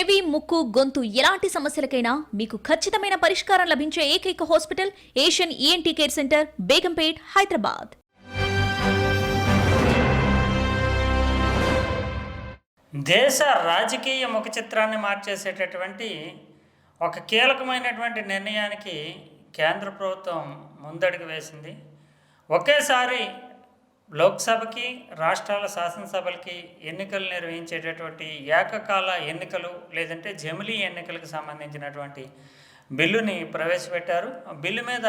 చెవి ముక్కు గొంతు ఎలాంటి సమస్యలకైనా మీకు ఖచ్చితమైన పరిష్కారం లభించే ఏకైక hospital Asian ENT care centre Begumpet Hyderabad. దేశ రాజకీయ ముఖ చిత్రాన్ని మార్చేసేటటువంటి ఒక కీలకమైనటువంటి నిర్ణయానికి కేంద్ర ప్రభుత్వం ముందడుగు వేసింది. ఒకేసారి లోక్సభకి రాష్ట్రాల శాసనసభలకి ఎన్నికలు నిర్వహించేటటువంటి ఏకకాల ఎన్నికలు లేదంటే జమిలీ ఎన్నికలకు సంబంధించినటువంటి బిల్లుని ప్రవేశపెట్టారు. బిల్లు మీద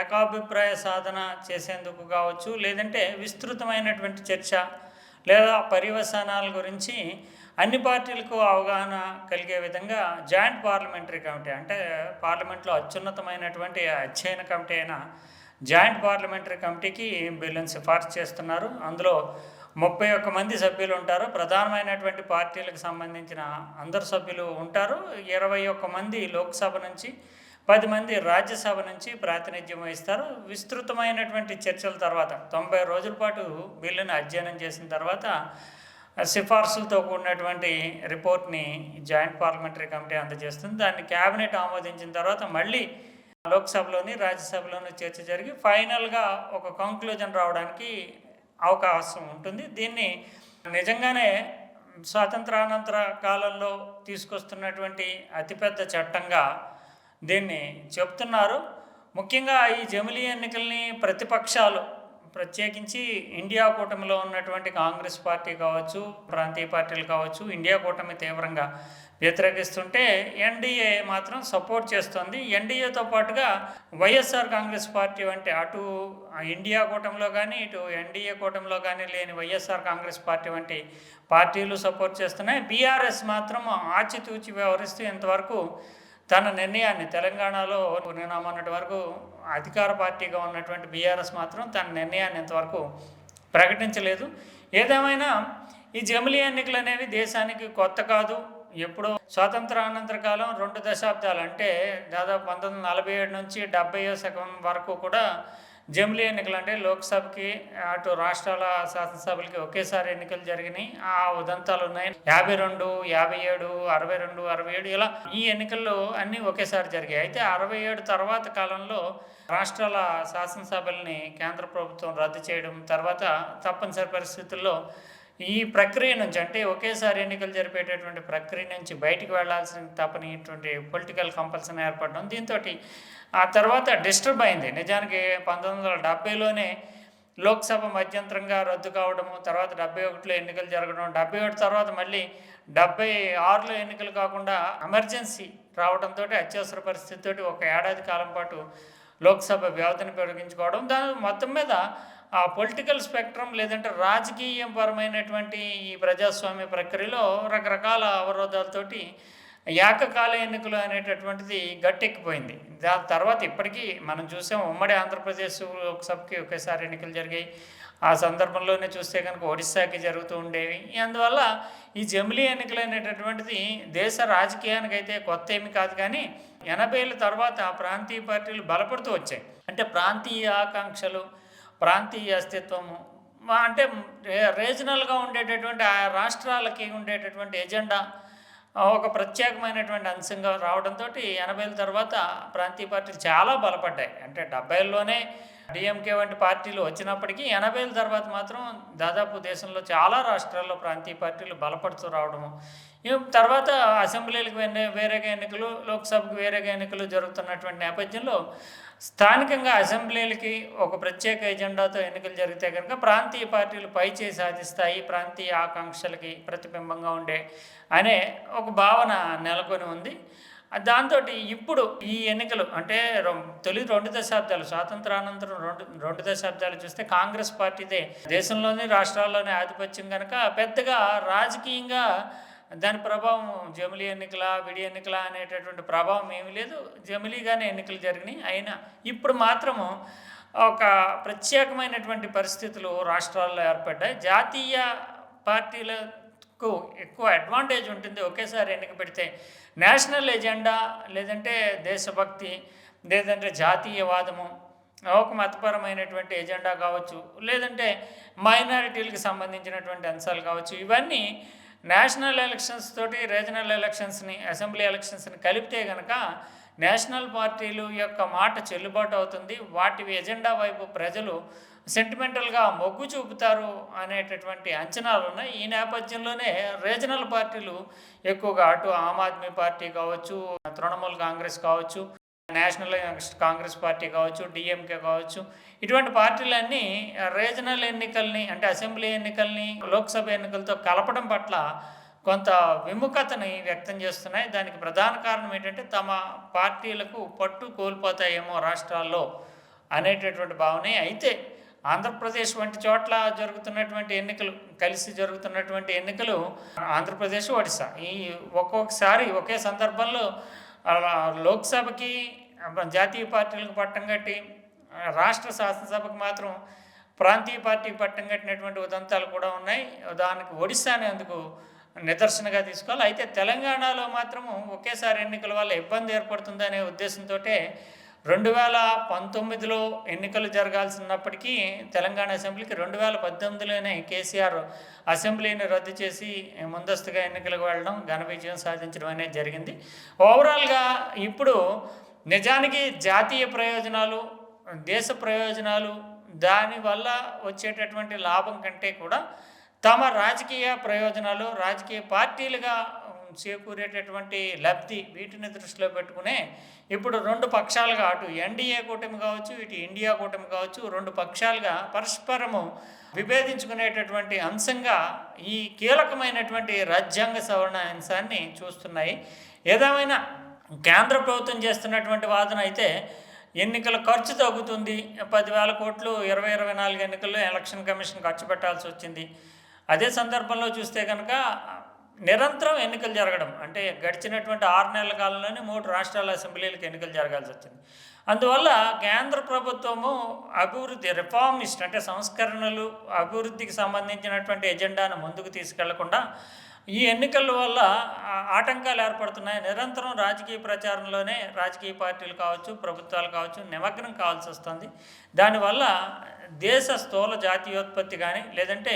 ఏకాభిప్రాయ సాధన చేసేందుకు కావచ్చు లేదంటే విస్తృతమైనటువంటి చర్చ లేదా పర్యవసానాల గురించి అన్ని పార్టీలకు అవగాహన కలిగే విధంగా జాయింట్ పార్లమెంటరీ కమిటీ అంటే పార్లమెంట్లో అత్యున్నతమైనటువంటి అధ్యయన కమిటీ అయిన జాయింట్ పార్లమెంటరీ కమిటీకి బిల్లును సిఫార్సు చేస్తున్నారు? అందులో ముప్పై ఒక్క మంది సభ్యులు ఉంటారు. ప్రధానమైనటువంటి పార్టీలకు సంబంధించిన అందరు సభ్యులు ఉంటారు. ఇరవై ఒక్క మంది లోక్సభ నుంచి పది మంది రాజ్యసభ నుంచి ప్రాతినిధ్యం వహిస్తారు. విస్తృతమైనటువంటి చర్చల తర్వాత తొంభై రోజుల పాటు బిల్లును అధ్యయనం చేసిన తర్వాత సిఫార్సులతో కూడినటువంటి రిపోర్ట్ని జాయింట్ పార్లమెంటరీ కమిటీ అందజేస్తుంది. దాన్ని కేబినెట్ ఆమోదించిన తర్వాత మళ్ళీ లోక్సభలోని రాజ్యసభలోని చర్చ జరిగి ఫైనల్గా ఒక కంక్లూజన్ రావడానికి అవకాశం ఉంటుంది. దీన్ని నిజంగానే స్వాతంత్రానంతర కాలంలో తీసుకొస్తున్నటువంటి అతిపెద్ద చట్టంగా దీన్ని చెప్తున్నారు. ముఖ్యంగా ఈ జమిలీ ఎన్నికల్ని ప్రతిపక్షాలు ప్రత్యేకించి ఇండియా కూటమిలో ఉన్నటువంటి కాంగ్రెస్ పార్టీ కావచ్చు ప్రాంతీయ పార్టీలు కావచ్చు ఇండియా కూటమి తీవ్రంగా వ్యతిరేకిస్తుంటే ఎన్డీఏ మాత్రం సపోర్ట్ చేస్తుంది. ఎన్డీఏతో పాటుగా వైఎస్ఆర్ కాంగ్రెస్ పార్టీ అంటే అటు ఇండియా కూటమిలో కానీ ఇటు ఎన్డీఏ కూటమిలో కానీ లేని వైఎస్ఆర్ కాంగ్రెస్ పార్టీ వంటి పార్టీలు సపోర్ట్ చేస్తున్నాయి. బీఆర్ఎస్ మాత్రం ఆచితూచి వ్యవహరిస్తూ ఇంతవరకు తన నిర్ణయాన్ని తెలంగాణలో నిన్న మొన్నటి వరకు అధికార పార్టీగా ఉన్నటువంటి బీఆర్ఎస్ మాత్రం తన నిర్ణయాన్ని ఇంతవరకు ప్రకటించలేదు. ఏదేమైనా ఈ జమిలీ ఎన్నికలు అనేవి దేశానికి కొత్త కాదు. ఎప్పుడో స్వాతంత్ర అనంతర కాలం రెండు దశాబ్దాలు అంటే దాదాపు పంతొమ్మిది నలభై ఏడు నుంచి డెబ్బై శకం వరకు కూడా జమిలీ ఎన్నికలు అంటే లోక్సభకి అటు రాష్ట్రాల శాసనసభలకి ఒకేసారి ఎన్నికలు జరిగినాయి. ఆ ఉదంతాలు ఉన్నాయి. యాభై రెండు యాభై ఏడు అరవై రెండు అరవై ఏడు ఇలా ఈ ఎన్నికల్లో అన్నీ ఒకేసారి జరిగాయి. అయితే అరవై ఏడు తర్వాత కాలంలో రాష్ట్రాల శాసనసభల్ని కేంద్ర ప్రభుత్వం రద్దు చేయడం తర్వాత తప్పనిసరి పరిస్థితుల్లో ఈ ప్రక్రియ నుంచి అంటే ఒకేసారి ఎన్నికలు జరిపేటటువంటి ప్రక్రియ నుంచి బయటికి వెళ్ళాల్సిన తప్పనిటువంటి పొలిటికల్ కంపల్సన్ ఏర్పడడం దీంతో ఆ తర్వాత డిస్టర్బ్ అయింది. నిజానికి పంతొమ్మిది వందల డెబ్బైలోనే లోక్సభ మధ్యంతరంగా రద్దు కావడము తర్వాత డెబ్బై ఒకటిలో ఎన్నికలు జరగడం డెబ్బై ఒకటి తర్వాత మళ్ళీ డెబ్బై ఆరులో ఎన్నికలు కాకుండా ఎమర్జెన్సీ రావడంతో అత్యవసర పరిస్థితితోటి ఒక ఏడాది కాలం పాటు లోక్సభ వ్యవధిని పొడిగించుకోవడం దాని మొత్తం మీద ఆ పొలిటికల్ స్పెక్ట్రమ్ లేదంటే రాజకీయపరమైనటువంటి ఈ ప్రజాస్వామ్య ప్రక్రియలో రకరకాల అవరోధాలతోటి ఏకకాల ఎన్నికలు అనేటటువంటిది గట్టెక్కిపోయింది. దాని తర్వాత ఇప్పటికీ మనం చూసాం ఉమ్మడి ఆంధ్రప్రదేశ్ లోక్సభకి ఒకేసారి ఎన్నికలు జరిగాయి. ఆ సందర్భంలోనే చూస్తే కనుక ఒడిశాకి జరుగుతూ ఉండేవి. అందువల్ల ఈ జమిలీ ఎన్నికలు అనేటటువంటిది దేశ రాజకీయానికైతే కొత్త ఏమి కాదు కానీ ఎనభైల తర్వాత ప్రాంతీయ పార్టీలు బలపడుతూ వచ్చాయి. అంటే ప్రాంతీయ ఆకాంక్షలు ప్రాంతీయ అస్తిత్వము. అంటే రీజనల్గా ఉండేటటువంటి ఆ రాష్ట్రాలకి ఉండేటటువంటి ఎజెండా ఒక ప్రత్యేకమైనటువంటి అంశంగా రావడంతో ఎనభైల తర్వాత ప్రాంతీయ పార్టీలు చాలా బలపడ్డాయి. అంటే డెబ్బైల్లోనే డిఎంకే వంటి పార్టీలు వచ్చినప్పటికీ ఎనభైల తర్వాత మాత్రం దాదాపు దేశంలో చాలా రాష్ట్రాల్లో ప్రాంతీయ పార్టీలు బలపడుతూ రావడము తర్వాత అసెంబ్లీలకు వేరే- వేరేగా ఎన్నికలు లోక్సభకు వేరేగా ఎన్నికలు జరుగుతున్నటువంటి నేపథ్యంలో స్థానికంగా అసెంబ్లీలకి ఒక ప్రత్యేక ఎజెండాతో ఎన్నికలు జరిగితే కనుక ప్రాంతీయ పార్టీలు పైచేయి సాధిస్తాయి ప్రాంతీయ ఆకాంక్షలకి ప్రతిబింబంగా ఉండే అనే ఒక భావన నెలకొని ఉంది. దాంతో ఇప్పుడు ఈ ఎన్నికలు అంటే తొలి రెండు దశాబ్దాలు స్వాతంత్రానంతరం రెండు రెండు దశాబ్దాలు చూస్తే కాంగ్రెస్ పార్టీదే. దేశంలోని రాష్ట్రాల్లోని ఆధిపత్యం కనుక పెద్దగా రాజకీయంగా దాని ప్రభావం జమిలీ ఎన్నికల విడి ఎన్నికల అనేటటువంటి ప్రభావం ఏమీ లేదు. జమిలీగానే ఎన్నికలు జరిగినాయి. అయినా ఇప్పుడు మాత్రము ఒక ప్రత్యేకమైనటువంటి పరిస్థితులు రాష్ట్రాల్లో ఏర్పడ్డాయి. జాతీయ పార్టీలకు ఎక్కువ అడ్వాంటేజ్ ఉంటుంది. ఒకేసారి ఎన్నిక పెడితే నేషనల్ ఎజెండా లేదంటే దేశభక్తి లేదంటే జాతీయవాదము ఒక మతపరమైనటువంటి ఎజెండా కావచ్చు లేదంటే మైనారిటీలకు సంబంధించినటువంటి అంశాలు కావచ్చు ఇవన్నీ నేషనల్ ఎలక్షన్స్ తోటి రీజనల్ ఎలక్షన్స్ని అసెంబ్లీ ఎలక్షన్స్ని కలిపితే కనుక నేషనల్ పార్టీలు యొక్క మాట చెల్లుబాటు అవుతుంది. వాటి ఎజెండా వైపు ప్రజలు సెంటిమెంటల్గా మొగ్గు చూపుతారు అనేటటువంటి అంచనాలు ఉన్నాయి. ఈ నేపథ్యంలోనే రీజనల్ పార్టీలు ఎక్కువగా అటు ఆమ్ ఆద్మీ పార్టీ కావచ్చు తృణమూల్ కాంగ్రెస్ కావచ్చు నేషనల్ కాంగ్రెస్ పార్టీ కావచ్చు డిఎంకే కావచ్చు ఇటువంటి పార్టీలన్నీ రీజనల్ ఎన్నికల్ని అంటే అసెంబ్లీ ఎన్నికల్ని లోక్సభ ఎన్నికలతో కలపడం పట్ల కొంత విముఖతని వ్యక్తం చేస్తున్నాయి. దానికి ప్రధాన కారణం ఏంటంటే తమ పార్టీలకు పట్టు కోల్పోతాయేమో రాష్ట్రాల్లో అనేటటువంటి భావనే. అయితే ఆంధ్రప్రదేశ్ వంటి చోట్ల జరుగుతున్నటువంటి ఎన్నికలు కలిసి జరుగుతున్నటువంటి ఎన్నికలు ఆంధ్రప్రదేశ్ ఒడిశా. ఈ ఒక్కొక్కసారి ఒకే సందర్భంలో లోక్సభకి జాతీయ పార్టీలకు పట్టం కట్టి రాష్ట్ర శాసనసభకు మాత్రం ప్రాంతీయ పార్టీకి పట్టం కట్టినటువంటి ఉదంతాలు కూడా ఉన్నాయి. దానికి ఒడిశా అనేందుకు నిదర్శనగా తీసుకోవాలి. అయితే తెలంగాణలో మాత్రము ఒకేసారి ఎన్నికల వల్ల ఇబ్బంది ఏర్పడుతుందనే ఉద్దేశంతో రెండు వేల పంతొమ్మిదిలో ఎన్నికలు జరగాల్సినప్పటికీ తెలంగాణ అసెంబ్లీకి రెండు వేల పద్దెనిమిదిలోనే కేసీఆర్ అసెంబ్లీని రద్దు చేసి ముందస్తుగా ఎన్నికలకు వెళ్ళడం ఘన విజయం సాధించడం అనేది జరిగింది. ఓవరాల్గా ఇప్పుడు నిజానికి జాతీయ ప్రయోజనాలు దేశ ప్రయోజనాలు దానివల్ల వచ్చేటటువంటి లాభం కంటే కూడా తమ రాజకీయ ప్రయోజనాలు రాజకీయ పార్టీలుగా చేకూరేటటువంటి లబ్ధి వీటిని దృష్టిలో పెట్టుకునే ఇప్పుడు రెండు పక్షాలుగా అటు ఎన్డీఏ కూటమి కావచ్చు ఇటు ఇండియా కూటమి కావచ్చు రెండు పక్షాలుగా పరస్పరము విభేదించుకునేటటువంటి అంశంగా ఈ కీలకమైనటువంటి రాజ్యాంగ సవరణ అంశాన్ని చూస్తున్నాయి. ఏదేమైనా కేంద్ర ప్రభుత్వం చేస్తున్నటువంటి వాదన అయితే ఎన్నికల ఖర్చు తగ్గుతుంది. పదివేల కోట్లు ఇరవై ఇరవై నాలుగు ఎన్నికల్లో ఎలక్షన్ కమిషన్ ఖర్చు పెట్టాల్సి వచ్చింది. అదే సందర్భంలో చూస్తే కనుక నిరంతరం ఎన్నికలు జరగడం. అంటే గడిచినటువంటి ఆరు నెలల కాలంలోనే మూడు రాష్ట్రాల అసెంబ్లీలకు ఎన్నికలు జరగాల్సి వచ్చింది. అందువల్ల కేంద్ర ప్రభుత్వము అభివృద్ధి రిఫార్మిస్ట్ అంటే సంస్కరణలు అభివృద్ధికి సంబంధించినటువంటి ఎజెండాను ముందుకు తీసుకెళ్ళకుండా ఈ ఎన్నికల వల్ల ఆటంకాలు ఏర్పడుతున్నాయి. నిరంతరం రాజకీయ ప్రచారంలోనే రాజకీయ పార్టీలు కావచ్చు ప్రభుత్వాలు కావచ్చు నిమగ్నం కావాల్సి వస్తుంది. దానివల్ల దేశ స్థూల జాతీయోత్పత్తి కానీ లేదంటే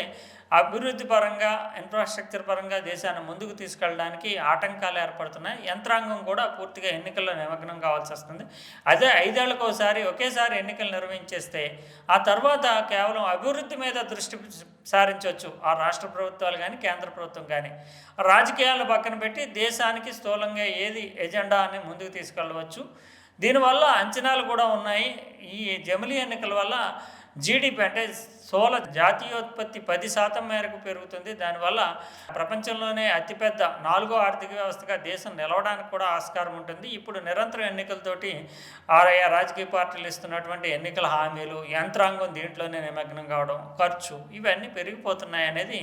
అభివృద్ధి పరంగా ఇన్ఫ్రాస్ట్రక్చర్ పరంగా దేశాన్ని ముందుకు తీసుకెళ్ళడానికి ఆటంకాలు ఏర్పడుతున్నాయి. యంత్రాంగం కూడా పూర్తిగా ఎన్నికల్లో నిమగ్నం కావాల్సి వస్తుంది. అదే ఐదేళ్ళకు ఒకసారి ఒకేసారి ఎన్నికలు నిర్వహించేస్తే ఆ తర్వాత కేవలం అభివృద్ధి మీద దృష్టి సారించవచ్చు. ఆ రాష్ట్ర ప్రభుత్వాలు కానీ కేంద్ర ప్రభుత్వం కానీ రాజకీయాలను పక్కన పెట్టి దేశానికి స్థూలంగా ఏది ఎజెండా అని ముందుకు తీసుకెళ్ళవచ్చు. దీనివల్ల అంచనాలు కూడా ఉన్నాయి. ఈ జమిలీ ఎన్నికల వల్ల జీడిపి అంటే స్థూల జాతీయోత్పత్తి పది శాతం మేరకు పెరుగుతుంది. దానివల్ల ప్రపంచంలోనే అతిపెద్ద నాలుగో ఆర్థిక వ్యవస్థగా దేశం నిలవడానికి కూడా ఆస్కారం ఉంటుంది. ఇప్పుడు నిరంతరం ఎన్నికలతోటి ఆయా రాజకీయ పార్టీలు ఇస్తున్నటువంటి ఎన్నికల హామీలు యంత్రాంగం దీంట్లోనే నిమగ్నం కావడం ఖర్చు ఇవన్నీ పెరిగిపోతున్నాయి అనేది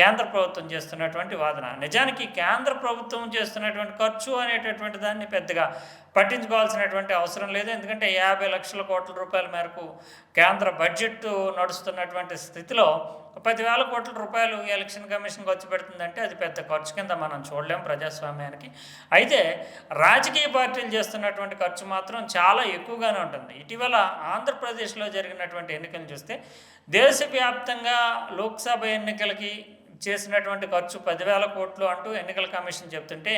కేంద్ర ప్రభుత్వం చేస్తున్నటువంటి వాదన. నిజానికి కేంద్ర ప్రభుత్వం చేస్తున్నటువంటి ఖర్చు అనేటటువంటి దాన్ని పెద్దగా పట్టించుకోవాల్సినటువంటి అవసరం లేదు. ఎందుకంటే యాభై లక్షల కోట్ల రూపాయల మేరకు కేంద్ర బడ్జెట్ నడుస్తున్న ఉన్నటువంటి స్థితిలో పదివేల కోట్ల రూపాయలు ఎలక్షన్ కమిషన్ ఖర్చు పెడుతుందంటే అది పెద్ద ఖర్చు కింద మనం చూడలేం ప్రజాస్వామ్యానికి. అయితే రాజకీయ పార్టీలు చేస్తున్నటువంటి ఖర్చు మాత్రం చాలా ఎక్కువగానే ఉంటుంది. ఇటీవల ఆంధ్రప్రదేశ్లో జరిగినటువంటి ఎన్నికలు చూస్తే దేశవ్యాప్తంగా లోక్సభ ఎన్నికలకి చేసినటువంటి ఖర్చు పదివేల కోట్లు అంటూ ఎన్నికల కమిషన్ చెప్తుంటే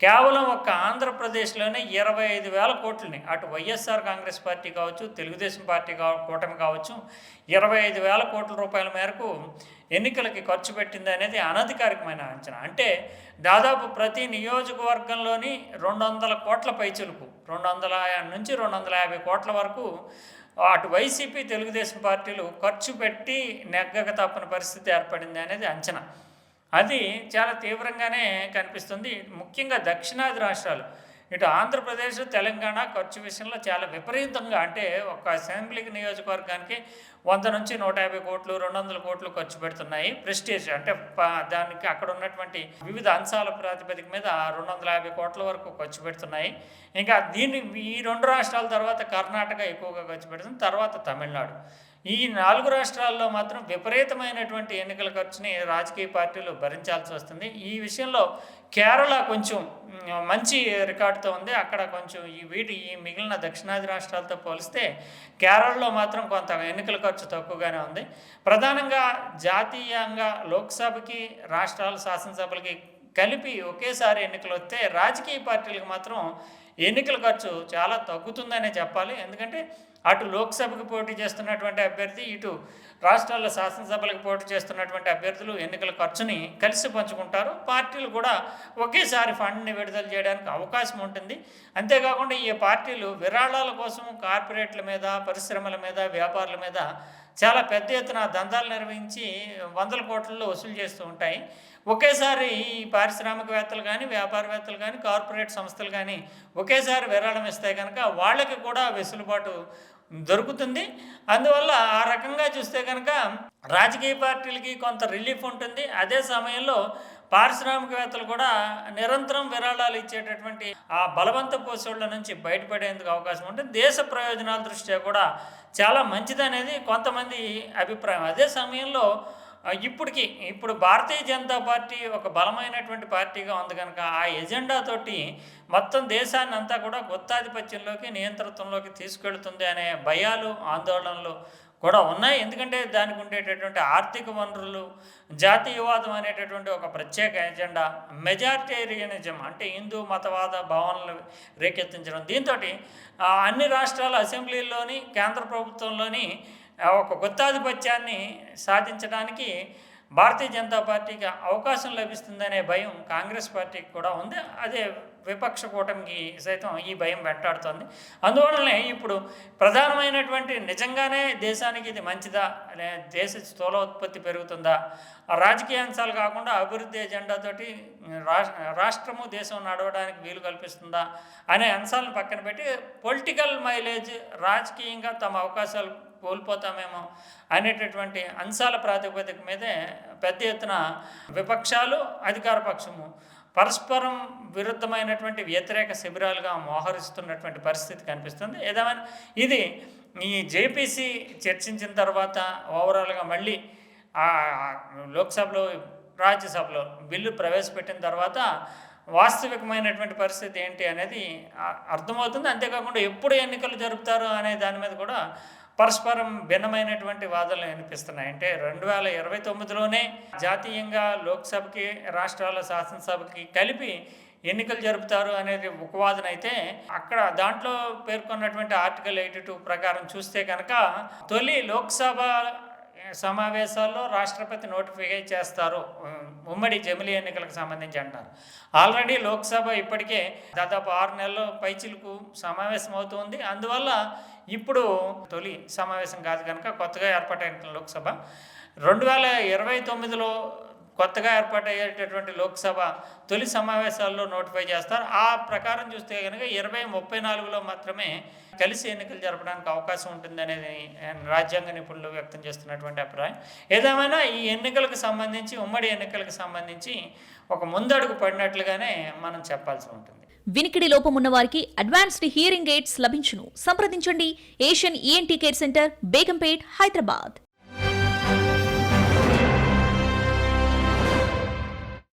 కేవలం ఒక్క ఆంధ్రప్రదేశ్లోనే ఇరవై ఐదు వేల కోట్లని అటు వైఎస్ఆర్ కాంగ్రెస్ పార్టీ కావచ్చు తెలుగుదేశం పార్టీ కావ కూటమి కావచ్చు ఇరవై ఐదు వేల కోట్ల రూపాయల మేరకు ఎన్నికలకి ఖర్చు పెట్టింది అనేది అనధికారికమైన అంచనా. అంటే దాదాపు ప్రతి నియోజకవర్గంలోని రెండు వందల కోట్ల పైచులకు రెండు వందల నుంచి రెండు వందల యాభై కోట్ల వరకు అటు వైసీపీ తెలుగుదేశం పార్టీలు ఖర్చు పెట్టి నెగ్గక తప్పని పరిస్థితి ఏర్పడింది అనేది అంచనా. అది చాలా తీవ్రంగానే కనిపిస్తుంది. ముఖ్యంగా దక్షిణాది రాష్ట్రాలు. ఇటు ఆంధ్రప్రదేశ్ తెలంగాణ ఖర్చు విషయంలో చాలా విపరీతంగా అంటే ఒక అసెంబ్లీకి నియోజకవర్గానికి వంద నుంచి నూట యాభై కోట్లు రెండు వందల కోట్లు ఖర్చు పెడుతున్నాయి. ప్రెస్టేజ్ అంటే దానికి అక్కడ ఉన్నటువంటి వివిధ అంశాల ప్రాతిపదిక మీద రెండు వందల యాభై కోట్ల వరకు ఖర్చు పెడుతున్నాయి. ఇంకా దీన్ని ఈ రెండు రాష్ట్రాల తర్వాత కర్ణాటక ఎక్కువగా ఖర్చు పెడుతుంది. తర్వాత తమిళనాడు. ఈ నాలుగు రాష్ట్రాల్లో మాత్రం విపరీతమైనటువంటి ఎన్నికల ఖర్చుని రాజకీయ పార్టీలు భరించాల్సి వస్తుంది. ఈ విషయంలో కేరళ కొంచెం మంచి రికార్డుతో ఉంది. అక్కడ కొంచెం ఈ వీటి ఈ మిగిలిన దక్షిణాది రాష్ట్రాలతో పోలిస్తే కేరళలో మాత్రం కొంత ఎన్నికల ఖర్చు తక్కువగానే ఉంది. ప్రధానంగా జాతీయంగా లోక్సభకి రాష్ట్రాల శాసనసభలకి కలిపి ఒకేసారి ఎన్నికలు వస్తే రాజకీయ పార్టీలకు మాత్రం ఎన్నికల ఖర్చు చాలా తగ్గుతుందనే చెప్పాలి. ఎందుకంటే అటు లోక్సభకు పోటీ చేస్తున్నటువంటి అభ్యర్థి ఇటు రాష్ట్రాల్లో శాసనసభలకు పోటీ చేస్తున్నటువంటి అభ్యర్థులు ఎన్నికల ఖర్చుని కలిసి పంచుకుంటారు. పార్టీలు కూడా ఒకేసారి ఫండ్ని విడుదల చేయడానికి అవకాశం ఉంటుంది. అంతేకాకుండా ఈ పార్టీలు విరాళాల కోసం కార్పొరేట్ల మీద పరిశ్రమల మీద వ్యాపారుల మీద చాలా పెద్ద ఎత్తున దందాలు నిర్వహించి వందల కోట్లలో వసూలు చేస్తూ ఉంటాయి. ఒకేసారి ఈ పారిశ్రామికవేత్తలు కానీ వ్యాపారవేత్తలు కానీ కార్పొరేట్ సంస్థలు కానీ ఒకేసారి విరాళం ఇస్తే కనుక వాళ్ళకి కూడా వెసులుబాటు దొరుకుతుంది. అందువల్ల ఆ రకంగా చూస్తే కనుక రాజకీయ పార్టీలకి కొంత రిలీఫ్ ఉంటుంది. అదే సమయంలో పారిశ్రామికవేత్తలు కూడా నిరంతరం విరాళాలు ఇచ్చేటటువంటి ఆ బలవంత పోసోళ్ళ నుంచి బయటపడేందుకు అవకాశం ఉంటుంది. దేశ ప్రయోజనాల దృష్ట్యా కూడా చాలా మంచిదనేది కొంతమంది అభిప్రాయం. అదే సమయంలో ఇప్పటికి ఇప్పుడు భారతీయ జనతా పార్టీ ఒక బలమైనటువంటి పార్టీగా ఉంది కనుక ఆ ఎజెండాతోటి మొత్తం దేశాన్ని అంతా కూడా గుత్తాధిపత్యంలోకి నియంతృత్వంలోకి తీసుకెళ్తుంది అనే భయాలు ఆందోళనలు కూడా ఉన్నాయి. ఎందుకంటే దానికి ఉండేటటువంటి ఆర్థిక వనరులు జాతీయవాదం అనేటటువంటి ఒక ప్రత్యేక ఎజెండా మెజారిటేరియనిజం అంటే హిందూ మతవాద భావనలు రేకెత్తించడం. దీంతో అన్ని రాష్ట్రాల అసెంబ్లీల్లోని కేంద్ర ప్రభుత్వంలోని ఒక గుత్తాధిపత్యాన్ని సాధించడానికి భారతీయ జనతా పార్టీకి అవకాశం లభిస్తుందనే భయం కాంగ్రెస్ పార్టీకి కూడా ఉంది. అదే విపక్ష కూటమికి సైతం ఈ భయం వెంటాడుతోంది. అందువలనే ఇప్పుడు ప్రధానమైనటువంటి నిజంగానే దేశానికి ఇది మంచిదా? అనే దేశ స్థూలోత్పత్తి పెరుగుతుందా? రాజకీయ అంశాలు కాకుండా అభివృద్ధి ఎజెండాతోటి రాష్ట్రము దేశం నడవడానికి వీలు కల్పిస్తుందా? అనే అంశాలను పక్కన పెట్టి పొలిటికల్ మైలేజ్ రాజకీయంగా తమ అవకాశాలు కోల్పోతామేమో అనేటటువంటి అంశాల ప్రాతిపదిక మీదే పెద్ద ఎత్తున విపక్షాలు అధికార పక్షము పరస్పరం విరుద్ధమైనటువంటి వ్యతిరేక శిబిరాలుగా మోహరిస్తున్నటువంటి పరిస్థితి కనిపిస్తుంది. ఏదేమైనా ఇది ఈ జేపీసీ చర్చించిన తర్వాత ఓవరాల్గా మళ్ళీ ఆ లోక్సభలో రాజ్యసభలో బిల్లు ప్రవేశపెట్టిన తర్వాత వాస్తవికమైనటువంటి పరిస్థితి ఏంటి అనేది అర్థమవుతుంది. అంతేకాకుండా ఎప్పుడు ఎన్నికలు జరుపుతారు అనే దాని మీద కూడా పరస్పరం భిన్నమైనటువంటి వాదనలు వినిపిస్తున్నాయి. అంటే రెండు వేల ఇరవై తొమ్మిదిలోనే జాతీయంగా లోక్సభకి రాష్ట్రాల శాసనసభకి కలిపి ఎన్నికలు జరుపుతారు అనేది ఒక వాదన అయితే అక్కడ దాంట్లో పేర్కొన్నటువంటి ఆర్టికల్ ఎయిటీ టూ ప్రకారం చూస్తే కనుక తొలి లోక్సభ సమావేశాల్లో రాష్ట్రపతి నోటిఫై చేస్తారు. ఉమ్మడి జమిలీ ఎన్నికలకు సంబంధించి అంటారు ఆల్రెడీ లోక్సభ ఇప్పటికే దాదాపు ఆరు నెలల పైచిలకు సమావేశం అవుతుంది. అందువల్ల ఇప్పుడు తొలి సమావేశం కాదు కనుక కొత్తగా ఏర్పాటైన లోక్సభ. రెండు వేల ఇరవై తొమ్మిదిలో కొత్తగా ఏర్పాటయ్యేటటువంటి లోక్సభ తొలి సమావేశాల్లో నోటిఫై చేస్తారు. ఆ ప్రకారం చూస్తే కనుక ఇరవై ముప్పై నాలుగులో మాత్రమే కలిసి ఎన్నికలు జరపడానికి అవకాశం ఉంటుంది అనేది రాజ్యాంగ నిపుణులు వ్యక్తం చేస్తున్నటువంటి అభిప్రాయం. ఏదేమైనా ఈ ఎన్నికలకు సంబంధించి ఉమ్మడి ఎన్నికలకు సంబంధించి ఒక ముందడుగు పడినట్లుగానే మనం చెప్పాల్సి ఉంటుంది. వినికిడి లోపం ఉన్న వారికి అడ్వాన్స్డ్ హియరింగ్ ఎయిడ్స్ లభించును. సంప్రదించండి. Asian ENT care centre Begumpet Hyderabad.